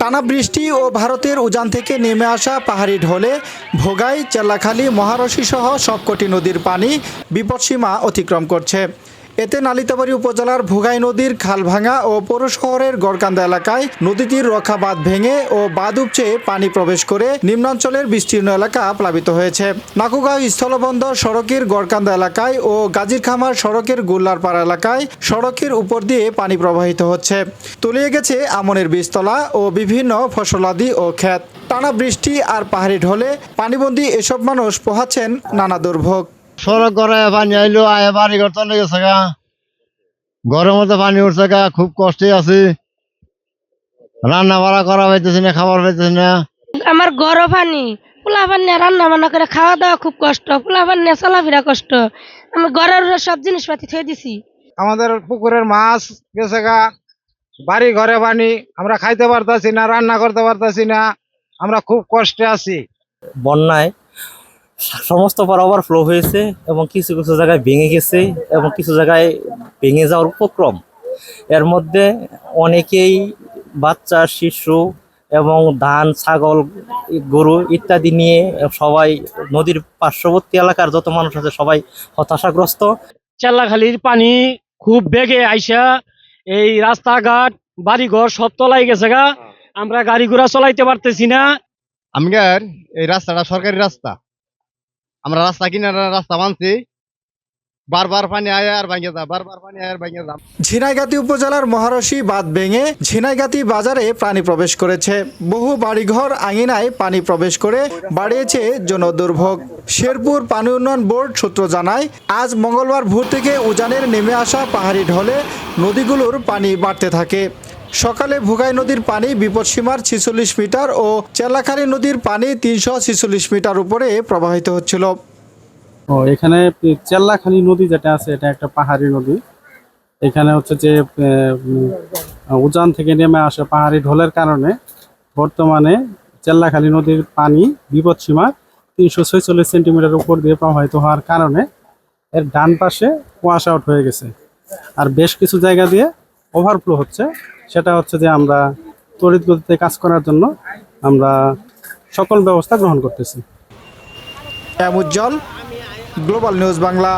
টানা বৃষ্টি ও ভারতের উজান থেকে নেমে আসা পাহাড়ি ঢলে ভোগাই, চেল্লাখালী, মহারশি সহ সবকটি নদীর পানি বিপদসীমা অতিক্রম করছে। এতে নালিতাবাড়ি উপজেলার ভোগাই নদীর খালভাঙা ও পৌর শহরের গড়কান্দা এলাকায় নদীটির রক্ষা বাঁধ ভেঙে ও বাঁধ উপচে পানি প্রবেশ করে নিম্নাঞ্চলের বিস্তীর্ণ এলাকা প্লাবিত হয়েছে। নাকুগাঁও স্থলবন্দর সড়কের গড়কান্দা এলাকায় ও গাজীরখামার সড়কের গোল্লারপাড়া এলাকায় সড়কের উপর দিয়ে পানি প্রবাহিত হচ্ছে। তলিয়ে গেছে আমনের বীজতলা ও বিভিন্ন ফসলাদি ও ক্ষেত। টানা বৃষ্টি আর পাহাড়ি ঢলে পানিবন্দী এসব মানুষ পোহাচ্ছেন নানা দুর্ভোগ। সড়ক করে পানি আইলো আয় বাড়ি ঘর চলে গেছে গা। ঘরের মধ্যে পানি উঠছে গা খুব কষ্টে আছি। রান্না বাড়া করা পাইতেছি না খাবার পাইতেছি না। আমার গরম পানি পোলা পানি রান্না বান্না করে খাওয়া দাওয়া খুব কষ্ট পোলা পানি চলাফেরা কষ্ট। আমি ঘরের সব জিনিসপাতি থয়ে দিছি। আমাদের পুকুরের মাছ গেছে গা বাড়ি ঘরে পানি আমরা খাইতে পারতাছি না রান্না করতে পারতাছি না আমরা খুব কষ্টে আছি। বন্যায় সমস্ত পার ওভারফ্লো হয়েছে এবং কিছু কিছু জায়গায় ভেঙে গেছে এবং কিছু জায়গায় ভেঙে যাওয়ার উপক্রম। এর মধ্যে অনেকেই বাচ্চা শিশু এবং ধান ছাগল গরু ইত্যাদি নিয়ে সবাই নদীর পার্শ্ববর্তী এলাকার যত মানুষ আছে সবাই হতাশাগ্রস্ত। চেল্লাখালির পানি খুব বেগে আইসা এই রাস্তাঘাট বাড়িঘর সব তলাই গেছে গা। আমরা গাড়ি ঘোড়া চলাইতে পারতেছি না। আমগার এই রাস্তাটা সরকারি রাস্তা। আমরা রাস্তা কিনারে রাস্তা মানছি বারবার পানি আয় আর ভাঙে যা, বারবার ঝিনাইগাতি উপজেলার মহারশী বাঁধ ভেঙে ঝিনাইগাতি বাজারে পানি প্রবেশ করেছে। বহু বাড়িঘর আঙিনায় পানি প্রবেশ করে বাড়িয়েছে জনদুর্ভোগ। শেরপুর পানি উন্নয়ন বোর্ড সূত্র জানায়, আজ মঙ্গলবার ভোর থেকে উজানের নেমে আসা পাহাড়ি ঢলে নদীগুলোর পানি বাড়তে থাকে। সকালে ভুগাই নদীর পানি বিপদসীমার ছিচল্লিশ মিটার ও চেল্লাখালী নদীর পানি তিনশো ছিচল্লিশ মিটার উপরে প্রবাহিত হচ্ছিল। ও, এখানে চেল্লাখালী নদী যেটা আছে, এটা একটা পাহাড়ি নদী। এখানে হচ্ছে যে উজান থেকে নেমে আসে পাহাড়ি ঢোলের কারণে বর্তমানে চেল্লাখালী নদীর পানি বিপদসীমা তিনশো ছয়চল্লিশ সেন্টিমিটার উপর দিয়ে প্রবাহিত হওয়ার কারণে এর ডান পাশে ওয়াশ আউট হয়ে গেছে। আর বেশ কিছু জায়গা দিয়ে ওভারফ্লো হচ্ছে। সেটা হচ্ছে যে আমরা তড়িৎ গতিতে কাজ করার জন্য আমরা সকল ব্যবস্থা গ্রহণ করতেছি। M Ujjwal global news Bangla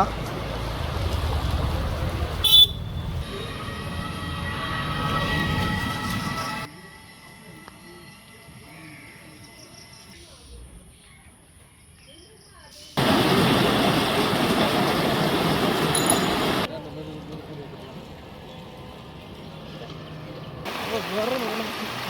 agarro, agarro, agarro.